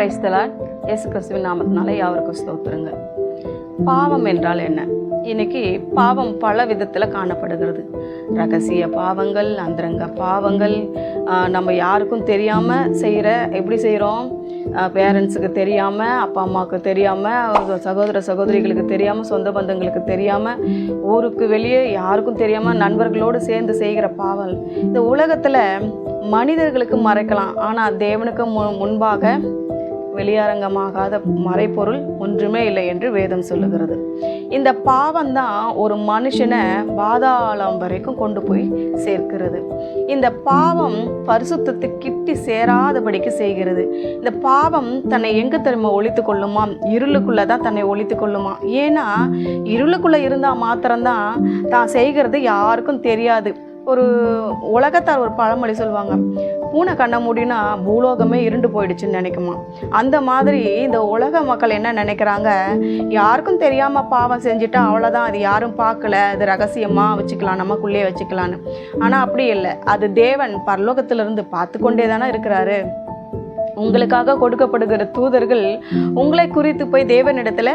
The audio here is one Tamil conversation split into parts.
பிரைஸ்தலால் இயேசு கிறிஸ்துவின் நாமத்தினால யாவருக்கும் ஸ்தோத்திரங்கள். பாவம் என்றால் என்ன? இன்னைக்கு பாவம் பல விதத்தில் காணப்படுகிறது. ரகசிய பாவங்கள் அந்தரங்க பாவங்கள் நம்ம யாருக்கும் தெரியாமல் செய்கிற எப்படி செய்கிறோம் பேரண்ட்ஸுக்கு தெரியாமல் அப்பா அம்மாவுக்கு தெரியாமல் சகோதர சகோதரிகளுக்கு தெரியாமல் சொந்த பந்தங்களுக்கு தெரியாமல் ஊருக்கு வெளியே யாருக்கும் தெரியாமல் நண்பர்களோடு சேர்ந்து செய்கிற பாவம் இந்த உலகத்தில் மனிதர்களுக்கு மறைக்கலாம். ஆனால் தேவனுக்கு மு முன்பாக வெளியரங்கமாகாத மறைப்பொருள் ஒன்றுமே இல்லை என்று வேதம் சொல்லுகிறது. இந்த பாவம் தான் ஒரு மனுஷனை பாதாளம் வரைக்கும் கொண்டு போய் சேர்க்கிறது. இந்த பாவம் பரிசுத்தத்தை கிட்டி சேராதபடிக்கு செய்கிறது. இந்த பாவம் தன்னை எங்கு திரும்ப ஒழித்து கொள்ளுமா? இருளுக்குள்ள தான் தன்னை ஒழித்து கொள்ளுமா? ஏன்னா இருளுக்குள்ளே இருந்தால் மாத்திரம்தான் தான் செய்கிறது யாருக்கும் தெரியாது. ஒரு உலகத்தார் ஒரு பழமொழி சொல்லுவாங்க. பூனை கண்ண மூடினா பூலோகமே இருண்டு போயிடுச்சுன்னு நினைக்குமா? அந்த மாதிரி இந்த உலக மக்கள் என்ன நினைக்கிறாங்க? யாருக்கும் தெரியாமல் பாவம் செஞ்சுட்டா அவ்வளோதான் அது யாரும் பார்க்கல அது ரகசியமாக வச்சுக்கலாம் நமக்குள்ளே வச்சுக்கலான்னு ஆனால் அப்படி இல்லை. அது தேவன் பரலோகத்திலிருந்து பார்த்து கொண்டே தானே இருக்கிறாரு. உங்களுக்காக கொடுக்கப்படுகிற தூதர்கள் உங்களை குறித்து போய் தேவனிடத்துல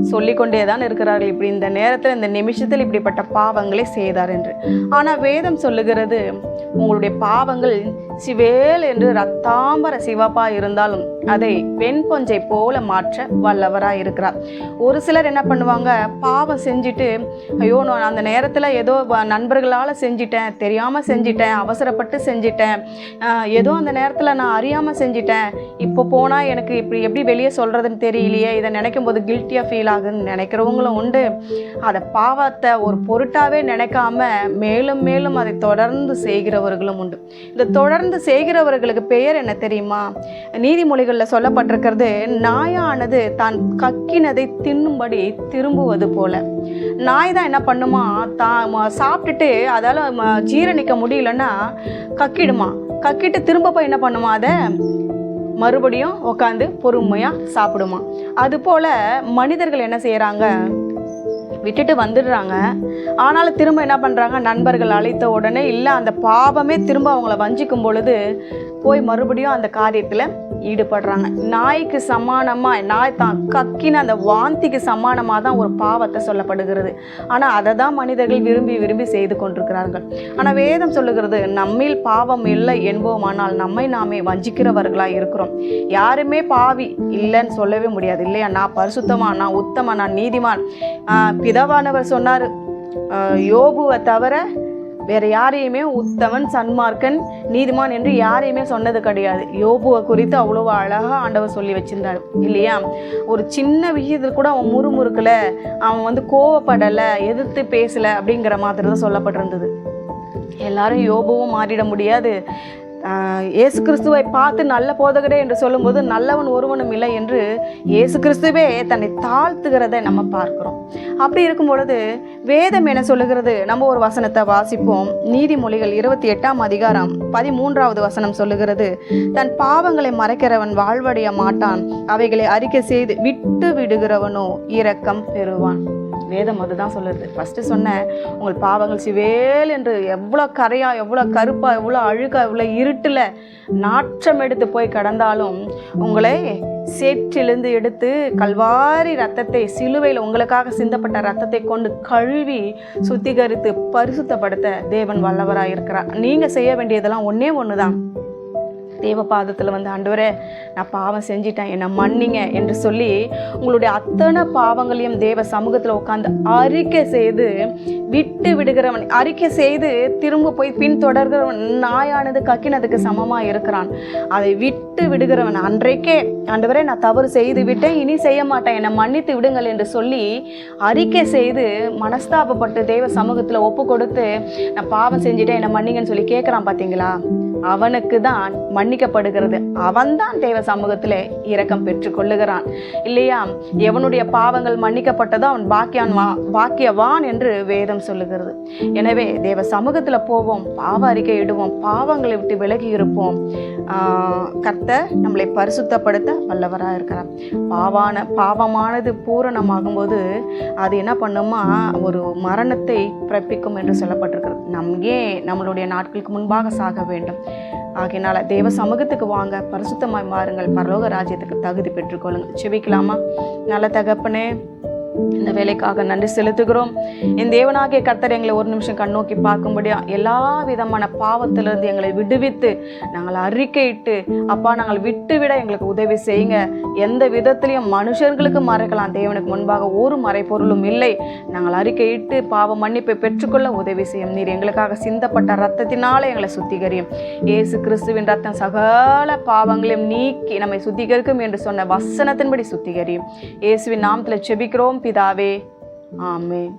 சொல்லிக்கொண்டே தான் இருக்கிறார்கள். இப்படி இந்த நேரத்தில் இந்த நிமிஷத்தில் இப்படிப்பட்ட பாவங்களை செய்தார் என்று. ஆனால் வேதம் சொல்லுகிறது உங்களுடைய பாவங்கள் சிவேல் என்று ரத்தாம்பர சிவப்பா இருந்தாலும் அதை பெண் பொஞ்சை போல மாற்ற வல்லவராக இருக்கிறார். ஒரு சிலர் என்ன பண்ணுவாங்க பாவம் செஞ்சுட்டு ஐயோ நான் அந்த நேரத்தில் ஏதோ வ- நண்பர்களால் செஞ்சிட்டேன் தெரியாமல் செஞ்சிட்டேன் அவசரப்பட்டு செஞ்சிட்டேன் ஏதோ அந்த நேரத்தில் நான் அறியாமல் செஞ்சிட்டேன் இப்போ போனால் எனக்கு இப்படி எப்படி வெளியே சொல்கிறதுன்னு தெரியலையே இதை நினைக்கும் போது கில்ட்டியாக ஃபீல் ஆகுதுன்னு நினைக்கிறவங்களும் உண்டு. அதை பாவத்தை ஒரு பொருட்டாகவே நினைக்காம மேலும் மேலும் அதை தொடர்ந்து செய்கிறவர்களும் உண்டு. இந்த தொடர்ந்து செய்கிறவர்களுக்கு பெயர் என்ன தெரியுமா? நீதிமொழிகளில் சொல்லப்பட்டிருக்கிறது நாயானது தான் கக்கினதை தின்னும்படி திரும்புவது போல. நாய் தான் என்ன பண்ணுமா? தான் சாப்பிட்டுட்டு அதால் ம- ஜீரணிக்க முடியலன்னா கக்கிடுமா? கக்கிட்டு திரும்ப போய் என்ன பண்ணுமா அதை? மறுபடியும் உட்காந்து பொறுமையாக சாப்பிடுமா. அதுபோல் மனிதர்கள் என்ன செய்கிறாங்க விட்டுட்டு வந்துடுறாங்க. ஆனாலும் திரும்ப என்ன பண்ணுறாங்க நண்பர்கள் அழைத்த உடனே இல்லை அந்த பாவமே திரும்ப அவங்கள வஞ்சிக்கும் பொழுது போய் மறுபடியும் அந்த காரியத்தில் ஈடுபடுறாங்க. நாய்க்கு சமானமாக நாய் தான் கக்கின அந்த வாந்திக்கு சமானமாக தான் ஒரு பாவத்தை சொல்லப்படுகிறது. ஆனால் அதை தான் மனிதர்கள் விரும்பி விரும்பி செய்து கொண்டிருக்கிறார்கள். ஆனால் வேதம் சொல்லுகிறது நம்மில் பாவம் இல்லை என்போமானால் நம்மை நாமே வஞ்சிக்கிறவர்களாக இருக்கிறோம். யாருமே பாவி இல்லைன்னு சொல்லவே முடியாது இல்லையா? நான் பரிசுத்தமாக நான் உத்தமாக நான் நீதிமான். பிதவானவர் சொன்னார் யோபுவை தவிர வேற யாரையுமே உத்தவன் சன்மார்க்கன் நீதிமான் என்று யாரையுமே சொன்னது கிடையாது. யோபுவை குறித்து அவ்வளோ அழகா ஆண்டவர் சொல்லி வச்சிருந்தார். இல்லையா? ஒரு சின்ன விஷயத்தில் கூட அவன் முறுமுறுக்கல அவன் வந்து கோவப்படலை எதிர்த்து பேசலை அப்படிங்கிற மாதிரி தான் சொல்லப்பட்டிருந்தது. எல்லாரும் யோபுவும் மாறிட முடியாது. இயேசு கிறிஸ்துவை பார்த்து நல்ல போதகரே என்று சொல்லும்போது நல்லவன் ஒருவனும் இல்லை என்று இயேசு கிறிஸ்துவே தன்னை தாழ்த்துகிறதை நம்ம பார்க்கிறோம். அப்படி இருக்கும் பொழுது வேதம் என சொல்லுகிறது? நம்ம ஒரு வசனத்தை வாசிப்போம். நீதிமொழிகள் இருபத்தி எட்டாம் அதிகாரம் பதிமூன்றாவது வசனம் சொல்லுகிறது தன் பாவங்களை மறைக்கிறவன் வாழ்வடைய மாட்டான். அவைகளை அறிக்கை செய்து விட்டு விடுகிறவனோ இரக்கம் பெறுவான். வேதம் அதுதான் சொல்லுது. ஃபஸ்ட்டு சொன்னேன் உங்கள் பாவங்கள் சிவேல் என்று எவ்வளோ கரையா எவ்வளோ கருப்பா எவ்வளோ அழுக்காக எவ்வளோ இருட்டில் நாற்றம் எடுத்து போய் கடந்தாலும் உங்களை சேற்றிலிருந்து எடுத்து கல்வாரி ரத்தத்தை சிலுவையில் உங்களுக்காக சிந்தப்பட்ட ரத்தத்தை கொண்டு கழுவி சுத்திகரித்து பரிசுத்தப்படுத்த தேவன் வல்லவராக இருக்கிறார் நீங்கள் செய்ய வேண்டியதெல்லாம் ஒன்றே ஒன்று தான் தேவ பாதத்தில் வந்து ஆண்டவரே நான் பாவம் செஞ்சிட்டேன் என்னை மன்னிங்க என்று சொல்லி உங்களுடைய அத்தனை பாவங்களையும் தேவ சமூகத்தில் உட்காந்து அறிக்கை செய்து விட்டு விடுகிறவன் அறிக்கை செய்து திரும்ப போய் பின்தொடர்கிறவன் நாயானது கக்கினதுக்கு சமமாக இருக்கிறான். அதை விட்டு விடுகிறவன் அன்றைக்கே ஆண்டவரே நான் தவறு செய்து விட்டேன் இனி செய்ய மாட்டேன் என்னை மன்னித்து விடுங்கள் என்று சொல்லி அறிக்கை செய்து மனஸ்தாபப்பட்டு தேவ சமூகத்தில் ஒப்பு கொடுத்து நான் பாவம் செஞ்சுட்டேன் என்னை மன்னிங்கன்னு சொல்லி கேட்குறான் பார்த்தீங்களா அவனுக்கு தான் மன்னிக்கப்படுகிறது. அவன்தான் தேவ சமூகத்தில் இரக்கம் பெற்று கொள்ளுகிறான் இல்லையா? எவனுடைய பாவங்கள் மன்னிக்கப்பட்டதோ அவன் பாக்கியான் வா பாக்கியவான் என்று வேதம் சொல்லுகிறது. எனவே தேவ சமூகத்தில் போவோம் பாவ அறிக்கை இடுவோம் பாவங்களை விட்டு விலகி இருப்போம். ஆஹ் கர்த்தர் நம்மளை பரிசுத்தப்படுத்த வல்லவராக இருக்கிறார். பாவான பாவமானது பூரணமாகும்போது அது என்ன பண்ணுமா? ஒரு மரணத்தை பிறப்பிக்கும் என்று சொல்லப்பட்டிருக்கிறது. நம் ஏன் நம்மளுடைய நாட்களுக்கு முன்பாக சாக வேண்டும்? ஆகையினால தேவ சமூகத்துக்கு வாங்க பரிசுத்தமாய் மாறுங்கள். பரலோக ராஜ்யத்துக்கு தகுதி பெற்றுக்கொள்ளுங்கள். செபிக்கலாமா நல்ல தகப்பனே இந்த வேலைக்காக நன்றி செலுத்துகிறோம். என் தேவனாகிய கர்த்தர் எங்களை ஒரு நிமிஷம் கண்ணோக்கி பார்க்கும்படியா எல்லா விதமான பாவத்திலிருந்து எங்களை விடுவித்து நாங்கள் அறிக்கையிட்டு அப்பா நாங்கள் விட்டுவிட எங்களுக்கு உதவி செய்யுங்க. எந்த விதத்திலையும் மனுஷர்களுக்கு மறைக்கலாம். தேவனுக்கு முன்பாக ஒரு மறைப்பொருளும் இல்லை. நாங்கள் அறிக்கையிட்டு பாவ மன்னிப்பை பெற்றுக்கொள்ள உதவி செய்யும். நீர் எங்களுக்காக சிந்தப்பட்ட ரத்தத்தினால எங்களை சுத்திகரியும். இயேசு கிறிஸ்துவின் ரத்தம் சகல பாவங்களையும் நீக்கி நம்மை சுத்திகரிக்கும் என்று சொன்ன வசனத்தின்படி சுத்திகரியும். இயேசுவின் நாமத்தில் செபிக்கிறோம். பிதாவே ஆமே